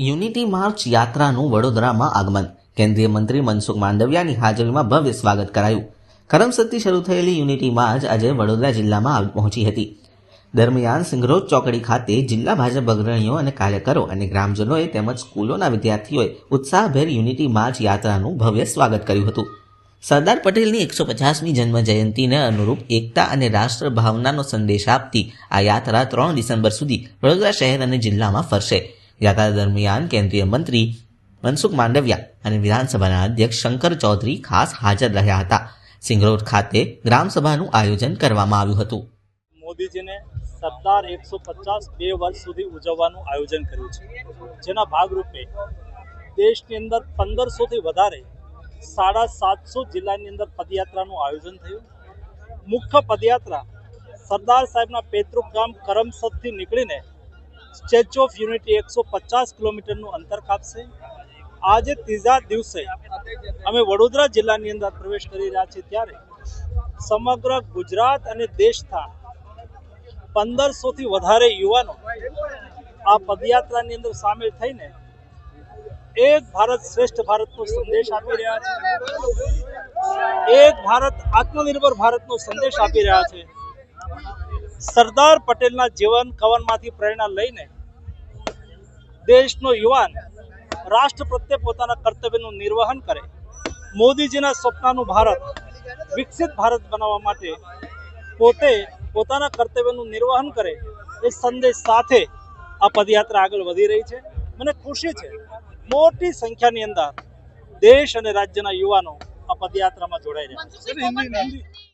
Unity March યાત્રાનું વડોદરામાં આગમન. કેન્દ્રીય મંત્રી મનસુખ માંડવિયાની હાજરીમાં ભવ્ય સ્વાગત કરાયું. કરમસદથી શરૂ થયેલી યુનિટી માર્ચ આજે વડોદરા જિલ્લામાં પહોંચી હતી. દરમિયાન સિંગરોજ ચોકડી ખાતે જિલ્લા ભાજપ અગ્રણીઓ અને કાર્યકરો અને ગ્રામજનોએ તેમજ સ્કૂલોના વિદ્યાર્થીઓએ ઉત્સાહભેર યુનિટી માર્ચ યાત્રાનું ભવ્ય સ્વાગત કર્યું હતું. સરદાર પટેલની એકસો પચાસમી જન્મ જયંતિને અનુરૂપ એકતા અને રાષ્ટ્ર ભાવનાનો સંદેશ આપતી આ યાત્રા ત્રણ ડિસેમ્બર સુધી વડોદરા શહેર અને જિલ્લામાં ફરશે. યાત્રા દરમિયાન કેન્દ્રીય મંત્રી મનસુખ માંડવિયા અને વિધાનસભાના અધ્યક્ષ શંકર ચૌધરી ખાસ હાજર રહ્યા હતા. સિંગરોડ ખાતે ગ્રામસભાનું આયોજન કરવામાં આવ્યું હતું. મોદીજીને સરદાર એકસો પચાસ બે વર્ષ સુધી ઉજવવાનું આયોજન કર્યું છે. જેના ભાગરૂપે દેશની અંદર પંદરસોથી વધારે સાડા સાતસો જિલ્લાની અંદર પદયાત્રાનું આયોજન થયું. મુખ્ય પદયાત્રા સરદાર સાહેબના પેતૃક ગામ કરમસદથી નીકળીને સ્ટેચ્યુ ઓફ યુનિટી એકસો પચાસ કિલોમીટરનું અંતર કાપશે. આજે ત્રીજા દિવસે અમે વડોદરા જિલ્લાની અંદર પ્રવેશ કરી રહ્યા છીએ ત્યારે સમગ્ર ગુજરાત અને દેશના પંદરસોથી વધારે યુવાનો આ પદયાત્રાની અંદર સામેલ થઈને એક ભારત શ્રેષ્ઠ ભારતનો સંદેશ આપી રહ્યા છે. એક ભારત આત્મનિર્ભર ભારતનો સંદેશ આપી રહ્યા છે. સરદાર પટેલના જીવન કવનમાંથી પ્રેરણા લઈને દેશનો યુવાન, રાષ્ટ્ર પ્રત્યે પોતાના કર્તવ્યનું નિર્વહન કરે, મોદીજીના સ્વપ્નનું ભારત, વિકસિત ભારત બનાવવા માટે પોતે પોતાના કર્તવ્યનું નિર્વહન કરે, એ સંદેશ સાથે આ પદયાત્રા આગળ વધી રહી છે. મને ખુશી છે, મોટી સંખ્યાની અંદર દેશ અને રાજ્યના યુવાનો આ પદયાત્રામાં જોડાઈ રહ્યા છે.